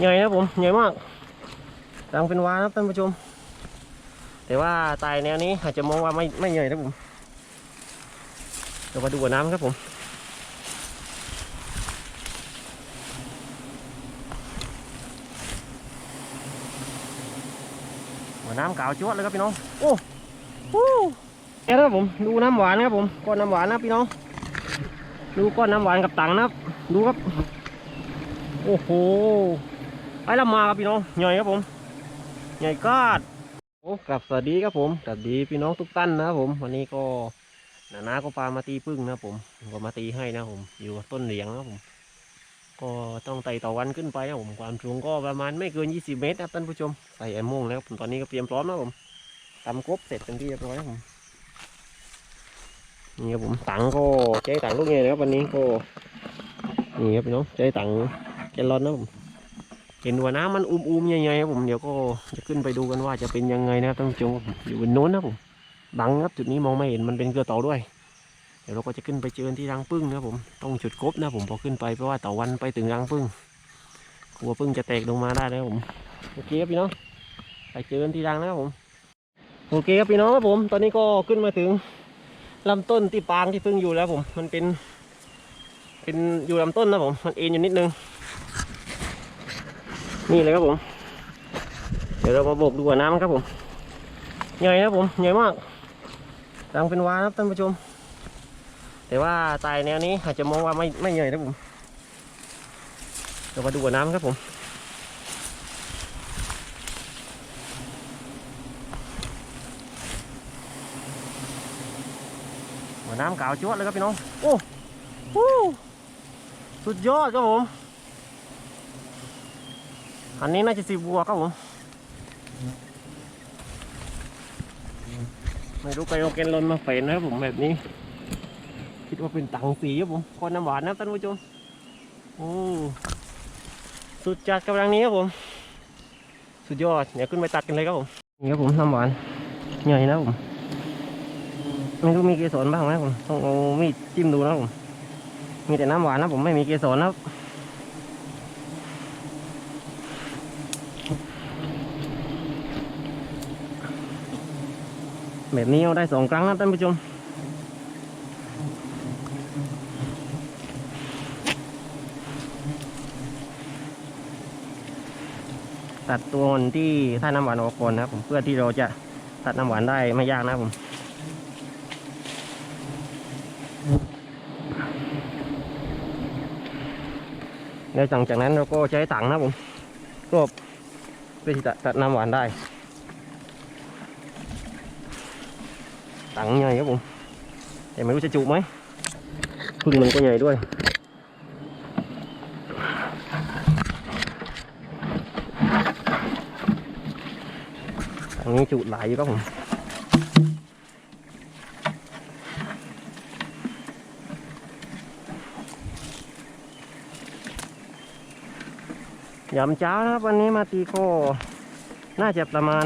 ใหญ่นะผมใหญ่มากรังเป็นวานะครับท่านผู้ชม แต่ว่าตายแนวนี้อาจจะมองว่าไม่ไม่ใหญ่นะผมเดี๋ยวมาดูหัวน้ำครับผมหัวน้ำกาวจวดเลยครับพี่น้องโอ้โหเนี่ยนะครับผมดูน้ำหวานครับผมก้อนน้ำหวานนะพี่น้อง ดูก้อนน้ำหวานกับตังนะครับดูครับ โอ้โห ไปละมาครับพี่น้องใหญ่ครับผมใหญ่กาดโอ้กลับสวัสดีครับผมสวัสดีพี่น้องทุกท่านนะครับผมวันนี้ก็นานาก็พามาตีพึ่งนะครับผมก็มาตีให้นะครับผม อยู่ต้นเหลียงนะครับผม ก็ต้องไต่ต่อวันขึ้นไปนะครับผมความสูงก็ประมาณไม่เกิน 20 เมตรนะครับท่านผู้ชมใส่แอมโมงแล้วครับผมตอนนี้ก็เตรียมพร้อมนะครับผมทำครบเสร็จเป็นที่เรียบร้อยครับผมนี่ครับผมตังก็ใจตังลูกใหญ่นะครับวันนี้ก็นี่ครับพี่น้องใจตังแกลลอนนะผม เห็นว่าน้ำมันอุ้มๆใหญ่ๆครับผมเดี๋ยวก็จะขึ้นไปดูกันว่าจะเป็นยังไงนะครับท่านผู้ชมอยู่บนโน้นนะผมบังครับจุดนี้มองไม่เห็นมันเป็นเกลือเต่าด้วย เดี๋ยวเราก็จะขึ้นไปเจอที่รังผึ้งนะผมต้องจุดครบนะผมพอขึ้นไปเพราะว่าต่อวันไปถึงรังผึ้งกลัวผึ้งจะแตกลงมาได้นะครับผมโอเคครับพี่น้องไปเจอนที่รังนะครับผมโอเคครับพี่น้องครับผมตอนนี้ก็ขึ้นมาถึงลำต้นที่ปางที่พิ่งอยู่แล้วผมมันเป็น เป็นอยู่ลำต้นนะผมมันเอ็นอยู่นิดนึง นี่เลยครับผม เดี๋ยวเรามาโบกดูหัวน้ำครับผม ใหญ่นะผม ใหญ่มากรังเป็นวานครับท่านผู้ชม แต่ว่าตายแนวนี้อาจจะมองว่าไม่ไม่ใหญ่นะผมเดี๋ยวมาดูหัวน้ำครับผมหัวน้ำขาวจวดเลยครับพี่น้อง โอ้โหสุดยอดครับผม อันนี้น่าจะสิบบัวครับผม ไม่รู้ไปเอาแกนลนมาเฟนนะครับผมแบบนี้ คิดว่าเป็นตังสีครับผมก้อนน้ำหวานนะท่านผู้ชม โอ้สุดจัดกำลังนี้ครับผม สุดยอด เดี๋ยวขึ้นไปตัดกันเลยครับผม นี่ครับผมน้ำหวานใหญ่นะผม ไม่รู้มีเกสรบ้างไหมผม ต้องเอามีดจิ้มดูนะผม มีแต่น้ำหวานนะผมไม่มีเกสรนะครับ แบบนี้เอาได้สองครั้งนะท่านผู้ชมตัดตัวอ่อนที่ท่าน้ำหวานออกก่อนนะครับผมเพื่อที่เราจะตัดน้ำหวานได้ไม่ยากนะครับผมแล้วหลังจากนั้นเราก็ใช้ถังนะผมรวบเพื่อที่จะตัดน้ำหวานได้ ถังใหญ่ครับผม แต่ไม่รู้จะจุไหมพึ่งมันก็ใหญ่ด้วยถังนี้จุหลายอยู่ครับผมยามเช้านะครับวันนี้มาตีก็น่าจะประมาณ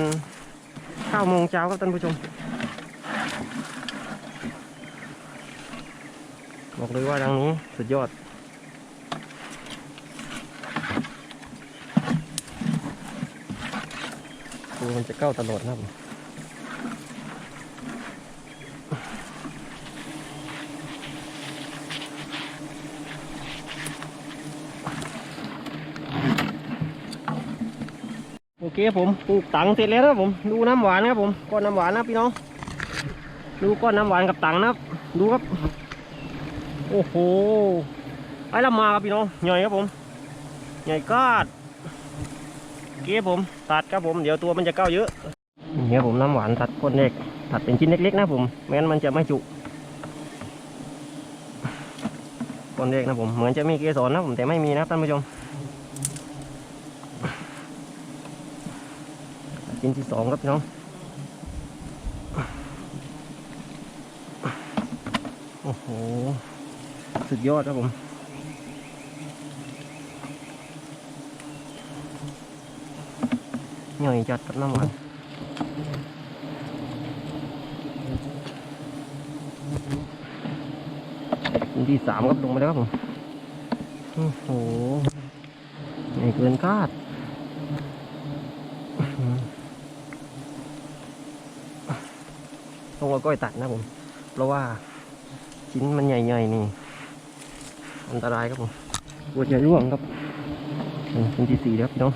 เก้าโมงเช้าครับท่านผู้ชม บอกเลยว่าดังนี้สุดยอดคือมันจะเข้าตลอดนะครับผมโอเคครับผมปลูกตังเสร็จแล้วนะครับผมดูน้ำหวานครับผมก้อนน้ำหวานนะพี่น้องดูก้อนน้ำหวานกับตังนะครับดูครับ โอ้โหไปละมาครับพี่น้องใหญ่ครับผม ใหญ่กาดเกี้ผมตัดครับผม เดี๋ยวตัวมันจะเก้าเยอะเนี่ครับผมน้ำหวานตัดก้นเล็ก ตัดเป็นชิ้นเล็กๆนะผมไม่งั้นมันจะไม่จุก้นเล็กนะผม เหมือนจะมีเกสรนะผมแต่ไม่มีนะท่านผู้ชม ชิ้นที่สองครับพี่น้องโอ้โห สุดยอดครับผมใหญ่จัดกับน้ำหวานที่สามครับลงมาแล้วครับผม โอ้โหใไม่เกินคาดต้องเอาก้อยตัดนะผม เพราะว่าชิ้นมันใหญ่ๆนี่ อันตรายครับผมกลัวจะร่วงครับนี่ชิ้นที่สี่แล้วพี่น้อง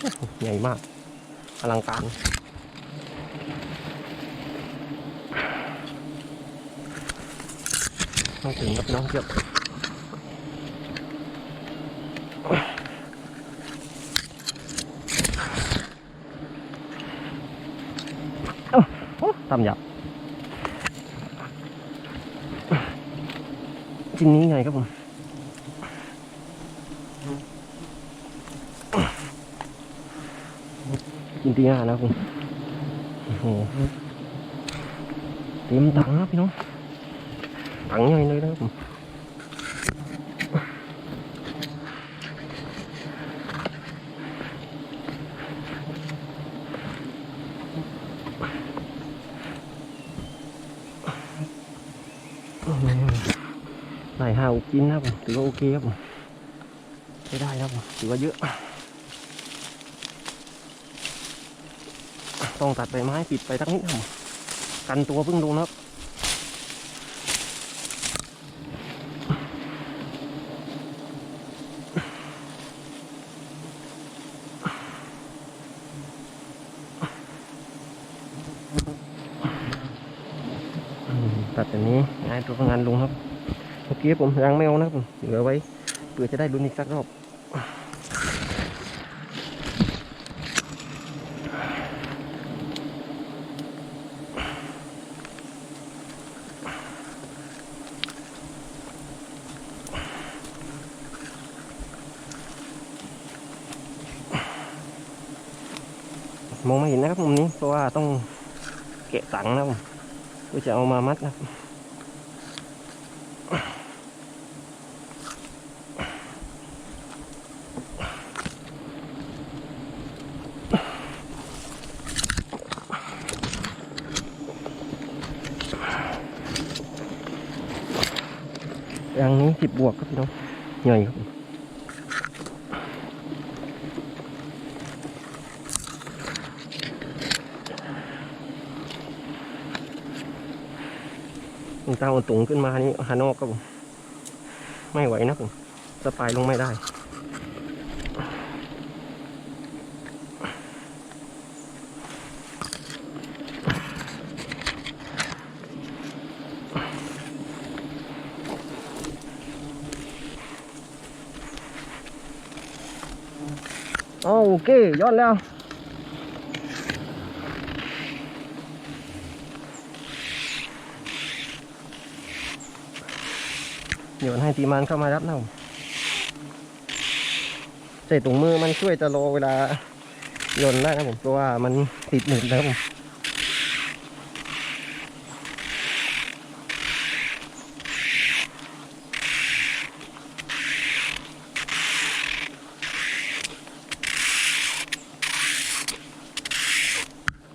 โอ้โหใหญ่มากอลังการต้องถึงครับน้องเกือบเอ้าโอ้ทำหยับ ชิ้นนี้ไงครับผมกินตีห้าแล้วคุณโอ้โหเต็มถังครับพี่น้องถังใหญ่เลยนะครับผม ได้ห้าอุกกินนะครับผมถือว่าโอเคครับผมใช้ได้นะครับผมถือว่าเยอะ ต้องตัดใบไม้ปิดไปทั้งนี้ครับ กันตัวพึ่งดูนะครับตัดแบบนี้ง่ายตัวงานลุงครับ มื่อกี้ผมยังไม่เอานะครับผมเหลือไว้เพื่อจะได้ลุ้นอีกสักรอบมองไม่เห็นนะครับมุมนี้เพราะว่าต้องแกะตังนะผมเพื่อจะเอามามัดนะครับ ย่างนี้สิบบวกครับพี่น้องใหญ่ครับผมตั้งเอาตุงขึ้นมานี่ฮานอกครับผมไม่ไหวนะผมสปายลงไม่ได้ เคยอดแล้วเดี๋ยวให้ตีมันเข้ามารับนะผมใส่ถุงมือมันช่วยจะรอเวลาโยนได้นะผมเพราะว่ามันติดหนึบนะครับผม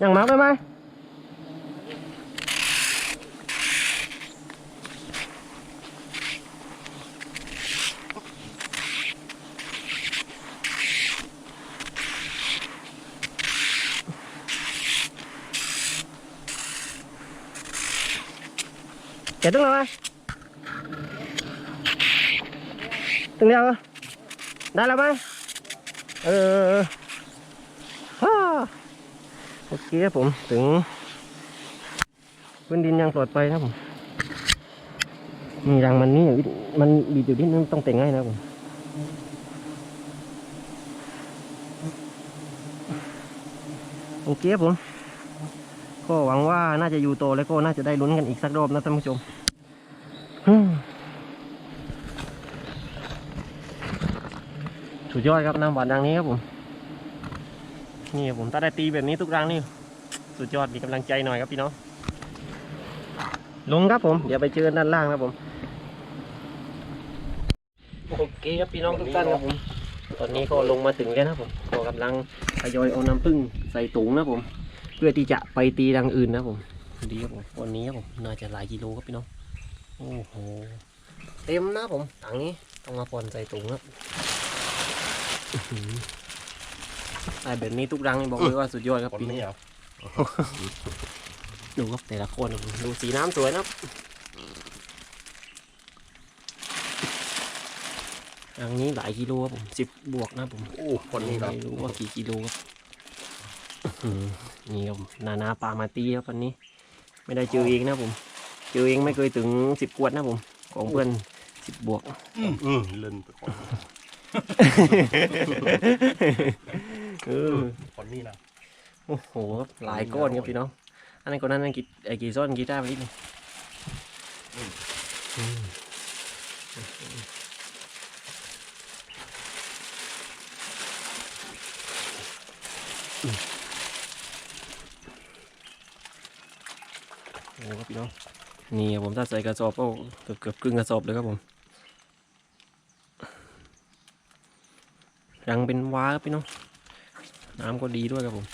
ยังมาร์กได้ไหมแกะตึ้ง อเคครับผมถึงพื้นดินยังปลอดภัยนะครับผมมีรังมันนี่มันบีบอยู่นิดนึงต้องแต่งให้นะผมโอเคครับผม ก็หวังว่าน่าจะอยู่โตแล้วก็น่าจะได้ลุ้นกันอีกสักรอบนะท่านผู้ชมฮึ่มสุดยอดครับน้ำหวานดังนี้ครับผม นี่ผมถ้าได้ตีแบบนี้ทุกครั้งนี่สุดยอดมีกำลังใจหน่อยครับพี่น้องลงครับผม เดี๋ยวไปเจอด้านล่างครับผมโอเคครับพี่น้องทุกท่านครับผม ตอนนี้ก็ลงมาถึงแล้วนะผมก็กำลังทยอยเอาน้ำผึ้งใส่ถุงนะผม เพื่อที่จะไปตีรังอื่นนะผมดีครับผมวันนี้ครับผมน่าจะหลายกิโลครับพี่น้องโอ้โหเต็มนะผมถังนี้ต้องมาปอนใส่ถุงครับ ได้แบบนี้ทุกรังนี่บอกเลยว่าสุดยอดครับคนปีนี้นี้เหรอดูครับแต่ละคนครับผมดูสีน้ำสวยนะครับรังนี้หลายกิโลครับผมสิบบวกนะครับผมโอ้คนนี้ครับไม่รู้ว่ากี่กิโลครับอื้อหือนี่ครับนานาปลามาตีครับวันนี้ ไม่ได้เจอเองนะครับผม เจอเองไม่เคยถึงสิบขวดนะครับผม ของเพื่อนสิบบวก อืมอืมเล่นไปคน เออคนนี้นะโอ้โหครับหลายก้อนครับพี่น้อง อันนั้นก้อนนั้นนั่นกี่ไอ้กี่ซ้อนกี่ต้าไปนิดนึงอืมโอ้ครับพี่น้อง นี่ครับผมถ้าใส่กระสอบก็เกือบเกือบครึ่งกระสอบเลยครับผมรังเป็นว้าครับพี่น้อง น้ำก็ดีด้วยครับผม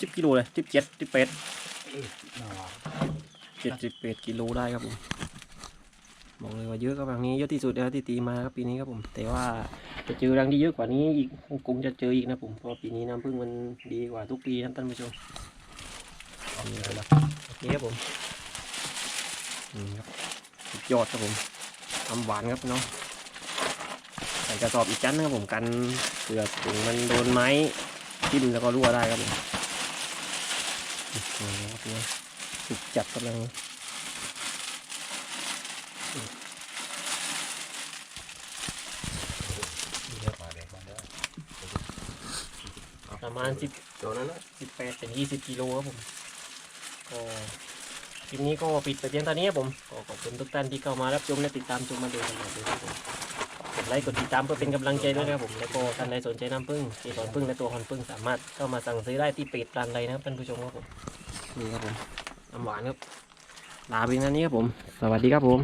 สิบกิโลเลยสิบเจ็ดสิบแปดเจ็ดสิบแปดกิโลได้ครับผมบอกเลยว่าเยอะครับรังนี้เยอะที่สุดแล้วที่ตีมาครับปีนี้ครับผม แต่ว่าจะเจอรังที่เยอะกว่านี้อีกคงจะเจออีกนะผมเพราะว่าปีนี้น้ำพึ่งมันดีกว่าทุกปีนะท่านผู้ชมนี่ครับโอเคครับผมนี่ครับสุดยอดครับผมทำหวานครับพี่น้อง ใส่กระสอบอีกชั้นนะครับผมกันเผื่อถึงมันโดนไม้ทิ่มแล้วก็รั่วได้ครับผมสุดจัดกำลังประมาณสิบตัวนั้นนะสิบแปดถึงยี่สิบกิโลครับผมก็คลิปนี้ก็ปิดไปเพียงเท่านี้ครับผมก็ขอบคุณทุกท่านที่เข้ามารับชมและติดตามชมมาโดยตลอดเลยครับผม ดไลค์กดติดตามเพื่อเป็นกำลังใจด้วยนะครับผมแล้วก็ท่านใดสนใจน้ำผึ้งที่สอนผึ้งและตัวคอนผึ้งสามารถเข้ามาสั่งซื้อได้ที่เพจปลานไรนะครับท่านผู้ชมครับผมนี่ครับผมน้ำหวานครับลาไปเท่านี้ครับผม สวัสดีครับผม